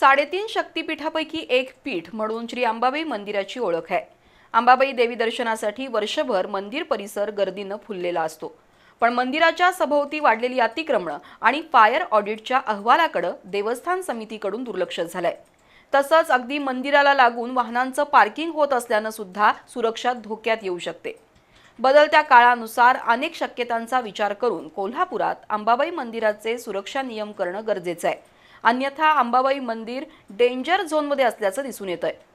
साडेतीन शक्तिपीठापैकी एक पीठ म्हणून श्री अंबाबाई मंदिराची ओळख आहे. अंबाबाई देवी दर्शनासाठी वर्षभर मंदिर परिसर गर्दीनं फुललेला असतो. पण मंदिराच्या सभोवती वाढलेली अतिक्रमणं आणि फायर ऑडिटच्या अहवालाकडे देवस्थान समितीकडून दुर्लक्ष झालंय. तसंच अगदी मंदिराला लागून वाहनांचं पार्किंग होत असल्यानं सुद्धा सुरक्षा धोक्यात येऊ शकते. बदलत्या काळानुसार अनेक शक्यतांचा विचार करून कोल्हापुरात अंबाबाई मंदिराचे सुरक्षा नियम करणं गरजेचं आहे. अन्यथा अंबाबाई मंदिर डेंजर झोनमध्ये असल्याचं दिसून येत आहे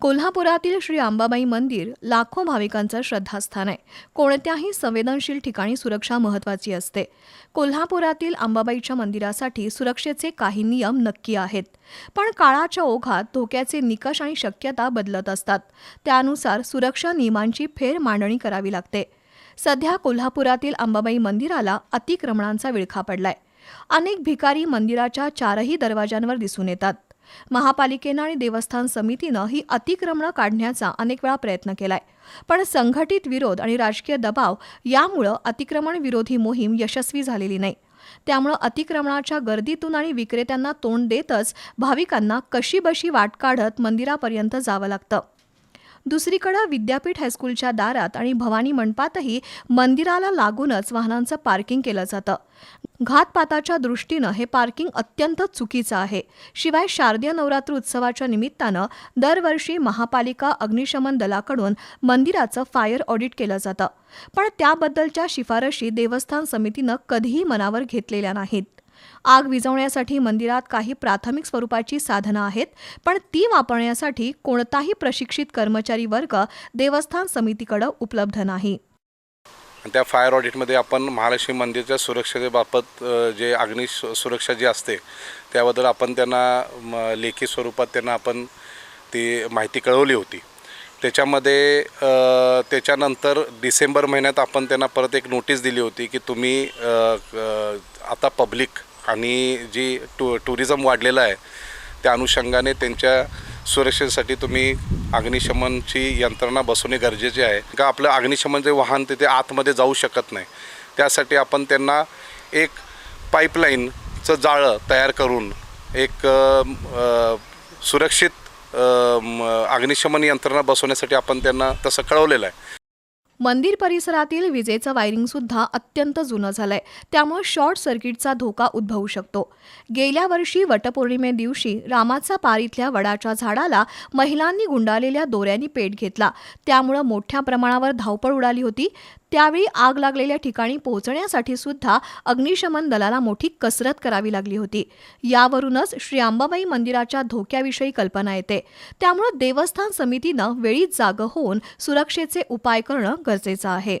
कोल्हापुरातील श्री अंबाबाई मंदिर लाखो भाविकांचं श्रद्धास्थान आहे. कोणत्याही संवेदनशील ठिकाणी सुरक्षा महत्त्वाची असते. कोल्हापुरातील अंबाबाईच्या मंदिरासाठी सुरक्षेचे काही नियम नक्की आहेत. पण काळाच्या ओघात धोक्याचे निकष आणि शक्यता बदलत असतात. त्यानुसार सुरक्षा नियमांची फेर मांडणी करावी लागते. सध्या कोल्हापुरातील अंबाबाई मंदिराला अतिक्रमणांचा विळखा पडलाय. अनेक भिकारी मंदिराच्या चारही दरवाजांवर दिसून येतात. महापालिकेनं आणि देवस्थान समितीनं ही अतिक्रमणं काढण्याचा अनेक वेळा प्रयत्न केलाय. पण संघटित विरोध आणि राजकीय दबाव यामुळं अतिक्रमण विरोधी मोहीम यशस्वी झालेली नाही. त्यामुळं अतिक्रमणाच्या गर्दीतून आणि विक्रेत्यांना तोंड देतच भाविकांना कशीबशी वाट काढत मंदिरापर्यंत जावं लागतं. दुसरीकडे विद्यापीठ हायस्कूलच्या दारात आणि भवानी मंडपातही मंदिराला लागूनच वाहनांचं पार्किंग केलं जातं. घातपाताच्या दृष्टीनं हे पार्किंग अत्यंत चुकीचं आहे. शिवाय शारदीय नवरात्र उत्सवाच्या निमित्तानं दरवर्षी महापालिका अग्निशमन दलाकडून मंदिराचं फायर ऑडिट केलं जातं. पण त्याबद्दलच्या शिफारशी देवस्थान समितीनं कधीही मनावर घेतलेल्या नाहीत. आग विझवण्यासाठी मंदिरात काही प्राथमिक स्वरूपाची साधनं आहेत पण ती वापरण्यासाठी कोणताही प्रशिक्षित कर्मचारी वर्ग देवस्थान समितीकडे उपलब्ध नाही. त्या फायर ऑडिटमध्ये आपण महालक्ष्मी मंदिरच्या सुरक्षेबाबत जे अग्नि सुरक्षा जी असते त्याबद्दल आपण त्यांना लेखी स्वरूपात त्यांना आपण ती माहिती कळवली होती. त्याच्यामध्ये त्याच्यानंतर डिसेंबर महिन्यात आपण त्यांना परत एक नोटीस दिली होती की तुम्ही आता पब्लिक आणि जी टू टुरिझम वाढलेलं आहे त्या अनुषंगाने त्यांच्या सुरक्षेसाठी तुम्ही अग्निशमनची यंत्रणा बसवणे गरजेचे आहे. का आपलं अग्निशमन जे वाहन तिथे आतमध्ये जाऊ शकत नाही त्यासाठी आपण त्यांना एक पाईपलाईनचं जाळं तयार करून एक सुरक्षित अग्निशमन यंत्रणा बसवण्यासाठी आपण त्यांना तसं कळवलेलं आहे. मंदिर परिसरातील विजेचं वायरिंग सुद्धा अत्यंत जुनं झालंय. त्यामुळे शॉर्ट सर्किटचा धोका उद्भवू शकतो. गेल्या वर्षी वटपौर्णिमे दिवशी रामाचा पार इथल्या वडाच्या झाडाला महिलांनी गुंडाळलेल्या दोऱ्यांनी पेट घेतला. त्यामुळं मोठ्या प्रमाणावर धावपळ उडाली होती. त्यावेळी आग लागलेल्या ठिकाणी पोहोचण्यासाठी सुद्धा अग्निशमन दलाला मोठी कसरत करावी लागली होती. यावरूनच श्री अंबाबाई मंदिराच्या धोक्याविषयी कल्पना येते. त्यामुळं देवस्थान समितीनं वेळीच जागं होऊन सुरक्षेचे उपाय करणं गरजेचं आहे